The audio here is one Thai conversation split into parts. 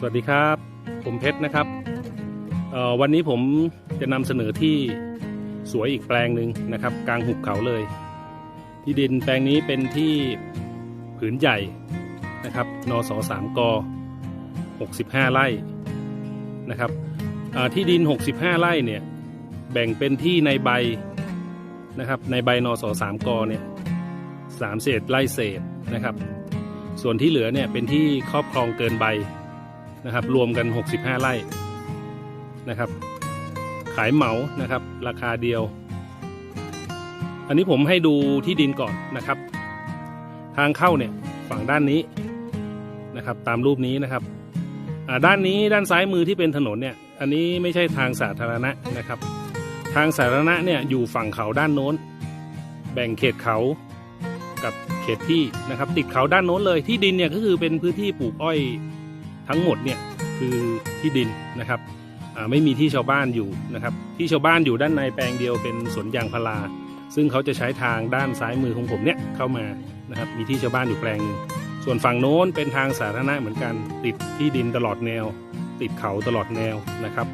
สวัสดีครับ ผมเพชรนะครับ วันนี้ผมจะนำเสนอที่สวยอีกแปลงหนึ่งนะครับ กลางหุบเขาเลย ที่ดินแปลงนี้เป็นที่ผืนใหญ่นะครับนสสามก65 ไร่นะครับที่ดิน 65 ไร่เนี่ยแบ่งเป็นที่ในใบนะครับในใบนสสามกเนี่ยสามเศษไร่เศษนะครับ ส่วนที่เหลือเนี่ยเป็นที่ครอบครองเกินใบ นะครับ รวมกัน 65 ไร่นะครับ ขายเหมานะครับ ราคาเดียว อันนี้ผมให้ดูที่ดินก่อนนะครับ ทางเข้าเนี่ยฝั่งด้านนี้นะครับ ตามรูปนี้นะครับด้านนี้ด้านซ้ายมือที่เป็นถนนเนี่ย อันนี้ไม่ใช่ทางสาธารณะนะครับ ทางสาธารณะเนี่ยอยู่ฝั่งเขาด้านโน้น แบ่งเขตเขากับเขตที่นะครับ ติดเขาด้านโน้นเลยที่ดินเนี่ยก็คือเป็นพื้นที่ปลูกอ้อย ทั้งหมดเนี่ยคือที่ดินนะครับไม่มีที่ชาวบ้านอยู่นะครับ ที่ชาวบ้านอยู่ด้านในแปลงเดียวเป็นสวนยางพารา ซึ่งเขาจะใช้ทางด้านซ้ายมือของผมเนี่ยเข้ามานะครับมีที่ชาวบ้านอยู่แปลงหนึงส่วนฝั่งโน้นเป็นทางสาธารณะเหมือนกันติดที่ดินตลอดแนว ติดเขาตลอดแนวนะครับ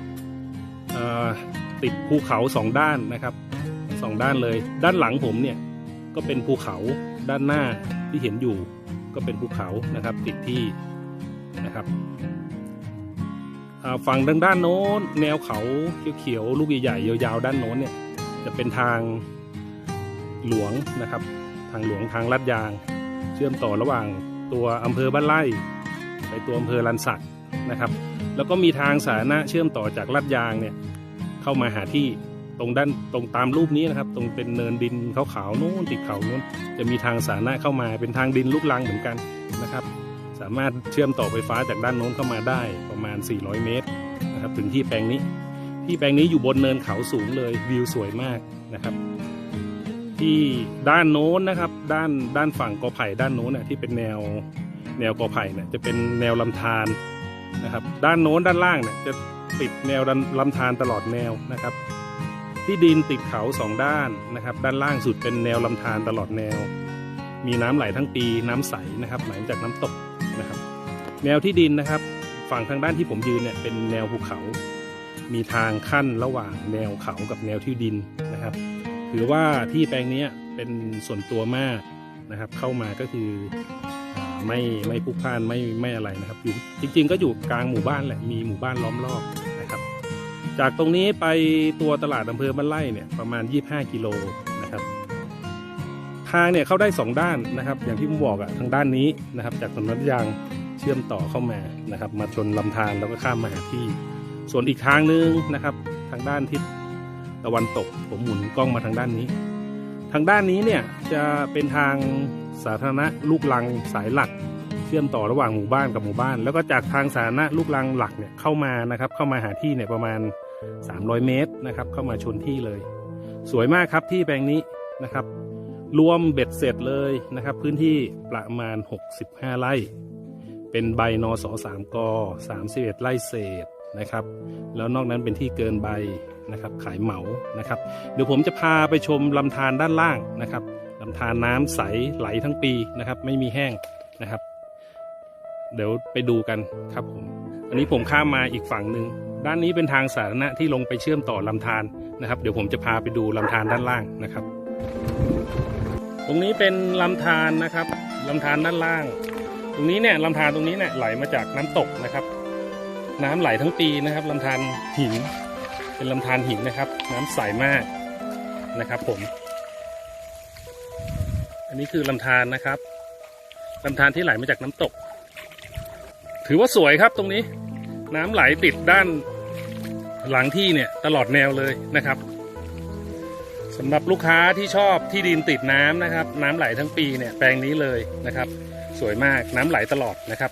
ติดภูเขาสองด้านนะครับสองด้านเลย ด้านหลังผมเนี่ยก็เป็นภูเขาด้านหน้าที่เห็นอยู่ก็เป็นภูเขานะครับ ติดที่ นะครับฝั่งทางด้านโน้นแนวเขาเขียวๆลูกใหญ่ๆยาวๆด้านโน้นเนี่ยจะเป็นทางหลวงนะครับ ทางหลวงทางลัดยาง เชื่อมต่อระหว่างตัวอำเภอบ้านไร่ ไปตัวอำเภอลันสักนะครับ แล้วก็มีทางสาธารณะเชื่อมต่อจากลัดยางเนี่ยเข้ามาหาที่ตรงด้านตรงตามรูปนี้นะครับ ตรงเป็นเนินดินขาวๆนู้นติดเขานู้นจะมีทางสาธารณะเข้ามาเป็นทางดินลูกลังเหมือนกันนะครับ สามารถเชื่อมต่อไฟฟ้าจากด้านโน้นเข้ามาได้ประมาณ 400 เมตรนะครับถึงที่แปลงนี้ ที่แปลงนี้อยู่บนเนินเขาสูงเลยวิวสวยมากนะครับ ที่ด้านโน้นนะครับ ด้านด้านฝั่งกอไผ่ด้านโน้นน่ะที่เป็นแนวแนวกอไผ่เนี่ยจะเป็นแนวลำธารนะครับ ด้านโน้นด้านล่างเนี่ยจะติดแนวลำธารตลอดแนวนะครับ ที่ดินติดเขาสองด้านนะครับ ด้านล่างสุดเป็นแนวลำธารตลอดแนว มีน้ำไหลทั้งปีน้ำใสนะครับไหลมาจากน้ำตก แนวที่ดินนะครับ ฝั่งทางด้านที่ผมยืนเนี่ยเป็นแนวภูเขา มีทางขั้นระหว่างแนวเขากับแนวที่ดินนะครับ ถือว่าที่แปลงนี้เป็นส่วนตัวมากนะครับ เข้ามาก็คือไม่ไม่พลุกพ่านไม่ไม่อะไรนะครับอยู่จริง ๆ ก็อยู่กลางหมู่บ้านแหละมีหมู่บ้านล้อมรอบนะครับ จากตรงนี้ไปตัวตลาดอำเภอบ้านไร่เนี่ยประมาณ 25 กิโลนะครับ ทางเนี่ยเข้าได้ 2 ด้านนะครับ อย่างที่ผมบอกอะทางด้านนี้นะครับ จากถนนยาง ชื่อมต่อเข้ามานะครับ มาชนลำธารแล้วก็ข้ามมาหาที่ ส่วนอีกทางนึงนะครับ ทางด้านทิศตะวันตก ผมหมุนกล้องมาทางด้านนี้ ทางด้านนี้เนี่ยจะเป็นทางสาธารณะลูกลังสายหลัก เชื่อมต่อระหว่างหมู่บ้านกับหมู่บ้าน แล้วก็จากทางสาธารณะลูกลังหลักเนี่ยเข้ามานะครับ เข้ามาหาที่เนี่ยประมาณ 300 เมตรนะครับ เข้ามาชนที่เลย สวยมากครับที่แปลงนี้นะครับรวมเบ็ดเสร็จเลยนะครับ พื้นที่ประมาณ 65 ไร่ เป็นใบนสสามกอ31ไร่เศษนะครับ แล้วนอกนั้นเป็นที่เกินใบนะครับ ขายเหมานะครับ เดี๋ยวผมจะพาไปชมลำธารด้านล่างนะครับลำธารน้ำใสไหลทั้งปีนะครับ ไม่มีแห้งนะครับ เดี๋ยวไปดูกันครับผม อันนี้ผมข้ามมาอีกฝั่งหนึ่งด้านนี้เป็นทางสาธารณะที่ลงไปเชื่อมต่อลำธารนะครับ เดี๋ยวผมจะพาไปดูลำธารด้านล่างนะครับ ตรงนี้เป็นลำธารนะครับลำธารด้านล่าง ตรงนี้เนี่ยลำธารตรงนี้เนี่ยไหลมาจากน้ำตกนะครับ น้ำไหลทั้งปีนะครับลำธารหิน เป็นลำธารหินนะครับ น้ำใสมากนะครับ ผม อันนี้คือลำธารนะครับลำธารที่ไหลมาจากน้ำตก ถือว่าสวยครับตรงนี้ น้ำไหลติดด้านหลังที่เนี่ยตลอดแนวเลยนะครับสำหรับลูกค้าที่ชอบที่ดินติดน้ำนะครับ น้ำไหลทั้งปีเนี่ยแปลงนี้เลยนะครับ สวยมากน้ำไหลตลอดนะครับ